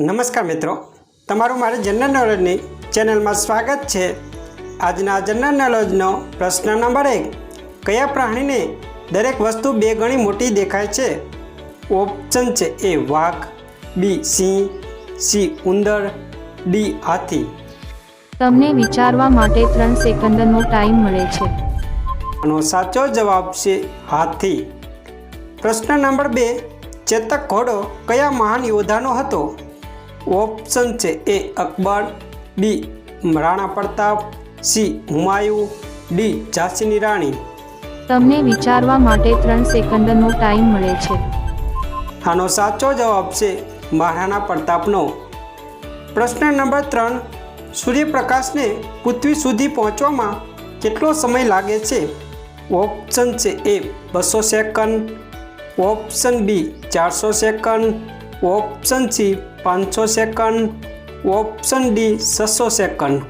નમસ્કાર મિત્રો તમારું મારી જનરલ નોલેજની ચેનલમાં સ્વાગત છે. આજના જનરલ નોલેજનો પ્રશ્ન નંબર એક કયા પ્રાણીને દરેક વસ્તુ બે ગણી મોટી દેખાય છે? ઓપ્શન છે એ વાઘ બી સિંહ સી ઉંદર ડી હાથી. તમને વિચારવા માટે ત્રણ સેકન્ડનો ટાઈમ મળે છે. આનો સાચો જવાબ છે હાથી. પ્રશ્ન નંબર બે ચેતક ઘોડો કયા મહાન યોદ્ધાનો હતો? ઓપ્શન છે A Akbar B Rana Pratap C Humayun D ઝાંસીની રાણી. તમને વિચારવા માટે ત્રણ સેકન્ડનો ટાઈમ મળે છે. આનો સાચો જવાબ છે મહારાણા પ્રતાપનો. પ્રશ્ન નંબર ત્રણ સૂર્યપ્રકાશને પૃથ્વી સુધી પહોંચવામાં કેટલો સમય લાગે છે? ઓપ્શન છે એ બસો સેકન્ડ ઓપ્શન બી ચારસો સેકન્ડ ઓપ્શન સી પાંચસો સેકન્ડ ઓપ્શન ડી છસો સેકન્ડ.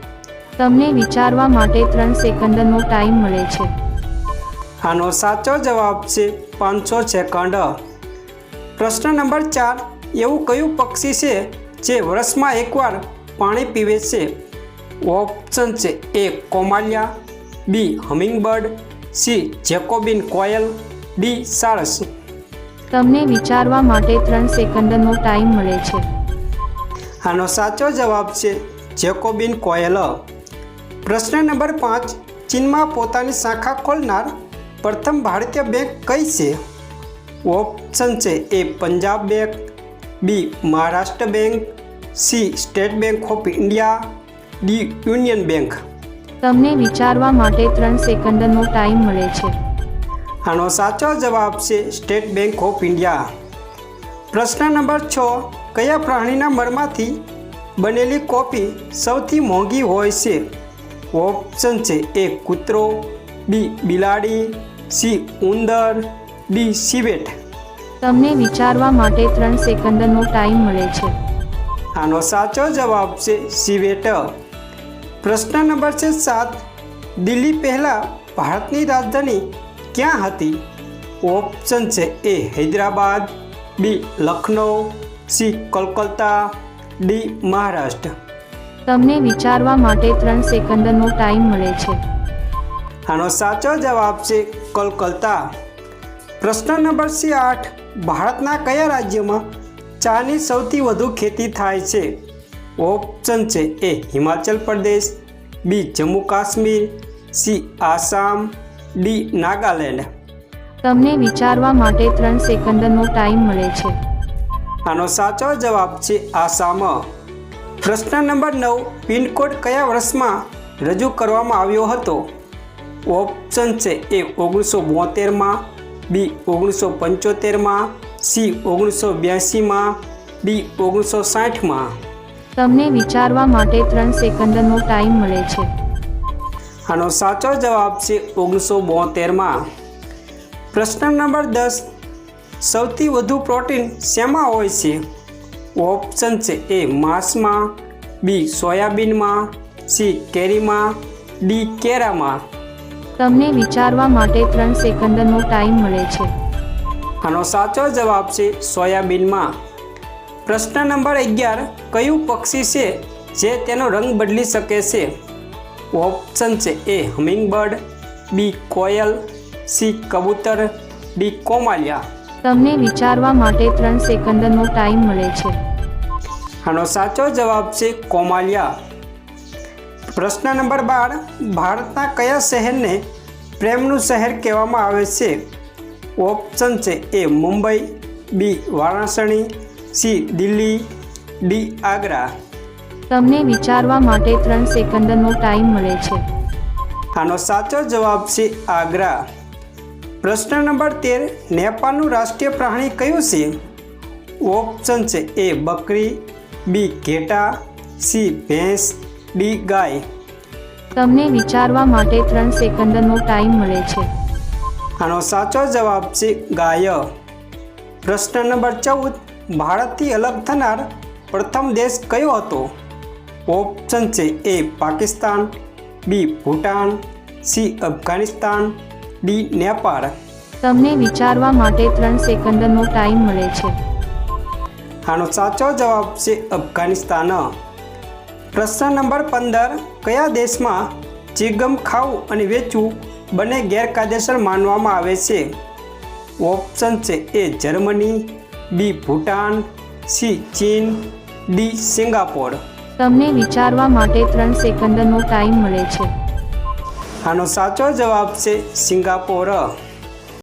તમને વિચારવા માટે ત્રણ સેકન્ડનો ટાઈમ મળે છે. આનો સાચો જવાબ છે પાંચસો સેકન્ડ. પ્રશ્ન નંબર ચાર એવું કયું પક્ષી છે જે વર્ષમાં એકવાર પાણી પીવે છે? ઓપ્શન છે એ કોમાલિયા બી હમિંગબર્ડ સી જેકોબિન કોયલ ડી સારસ. તમને વિચારવા માટે ત્રણ સેકન્ડનો ટાઈમ મળે છે. આનો સાચો જવાબ છે જેકોબિન કોયલ પ્રશ્ન નંબર પાંચ ચીનમાં પોતાની શાખા ખોલનાર પ્રથમ ભારતીય બેંક કઈ છે? ઓપ્શન છે A Punjab Bank B Maharashtra Bank C State Bank of India D Union Bank. તમને વિચારવા માટે ત્રણ સેકન્ડનો ટાઈમ મળે છે. આનો સાચો જવાબ છે સ્ટેટ બેંક ઓફ ઇન્ડિયા. પ્રશ્ન નંબર છ કયા પ્રાણીના મરમાંથી બનેલી કોપી સૌથી મોંઘી હોય છે? ઓપ્શન છે એ કૂતરો બી બિલાડી સી ઉંદર ડી સિવેટ. તમને વિચારવા માટે ત્રણ સેકન્ડનો ટાઈમ મળે છે. આનો સાચો જવાબ છે સિવેટ. પ્રશ્ન નંબર છે સાત દિલ્હી પહેલાં ભારતની રાજધાની ક્યાં હતી? ઓપ્શન છે A Hyderabad B Lucknow C Kolkata D Maharashtra. તમને વિચારવા માટે ત્રણ સેકન્ડનો ટાઈમ મળે છે. આનો સાચો જવાબ છે કોલકાતા પ્રશ્ન નંબર સી આઠ ભારતના કયા રાજ્યમાં ચાની સૌથી વધુ ખેતી થાય છે? ઓપ્શન છે A Himachal Pradesh B Jammu Kashmir C Assam D Nagaland. તમને વિચારવા માટે ત્રણ સેકન્ડનો ટાઈમ મળે છે. આનો સાચો જવાબ છે આસામ પ્રશ્ન નંબર નવ પિનકોડ કયા વર્ષમાં રજૂ કરવામાં આવ્યો હતો? ઓપ્શન છે એ ઓગણીસો બોતેરમાં બી ઓગણીસો પંચોતેરમાં સી ઓગણીસો બ્યાસીમાં ડી ઓગણીસો સાઠમાં. તમને વિચારવા માટે ત્રણ સેકન્ડનો ટાઈમ મળે છે. આનો સાચો જવાબ છે ઓગણીસો બોતેરમાં. પ્રશ્ન નંબર દસ સૌથી વધુ પ્રોટીન શેમાં હોય છે? ઓપ્શન છે એ માંસમાં બી સોયાબીનમાં સી કેરીમાં ડી કેરામાં. તમને વિચારવા માટે ત્રણ સેકન્ડનો ટાઈમ મળે છે. આનો સાચો જવાબ છે સોયાબીનમાં. પ્રશ્ન નંબર અગિયાર કયું પક્ષી છે જે તેનો રંગ બદલી શકે છે? ઓપ્શન છે એ હમિંગબર્ડ બી કોયલ સી કબૂતર ડી કોમાલિયા. તમને વિચારવા માટે ત્રણ સેકન્ડનો ટાઈમ મળે છે. આનો સાચો જવાબ છે કોમાલિયા. પ્રશ્ન નંબર બાર ભારતના કયા શહેરને પ્રેમનું શહેર કહેવામાં આવે છે? ઓપ્શન છે A Mumbai B Varanasi C Delhi D Agra. તમને વિચારવા માટે ત્રણ સેકન્ડનો ટાઈમ મળે છે. આનો સાચો જવાબ છે આગ્રા. પ્રશ્ન નંબર તેર નેપાળનું રાષ્ટ્રીય પ્રાણી કયું છે? ઓપ્શન છે એ બકરી બી ઘેટા સી ભેંસ ડી ગાય. તમને વિચારવા માટે ત્રણ સેકન્ડનો ટાઈમ મળે છે. આનો સાચો જવાબ છે ગાય. પ્રશ્ન નંબર ચૌદ ભારતથી અલગ થનાર પ્રથમ દેશ કયો હતો? ઓપ્શન છે A Pakistan B Bhutan C Afghanistan D Nepal. તમને વિચારવા માટે ત્રણ સેકન્ડનો ટાઈમ મળે છે. આનો સાચો જવાબ છે અફઘાનિસ્તાન. પ્રશ્ન નંબર પંદર કયા દેશમાં ચિગમ ખાવું અને વેચવું બંને ગેરકાયદેસર માનવામાં આવે છે? ઓપ્શન છે A Germany B Bhutan C ચીન ડી સિંગાપોર. તમને વિચારવા માટે ત્રણ સેકન્ડનો ટાઈમ મળે છે. આનો સાચો જવાબ છે સિંગાપોર.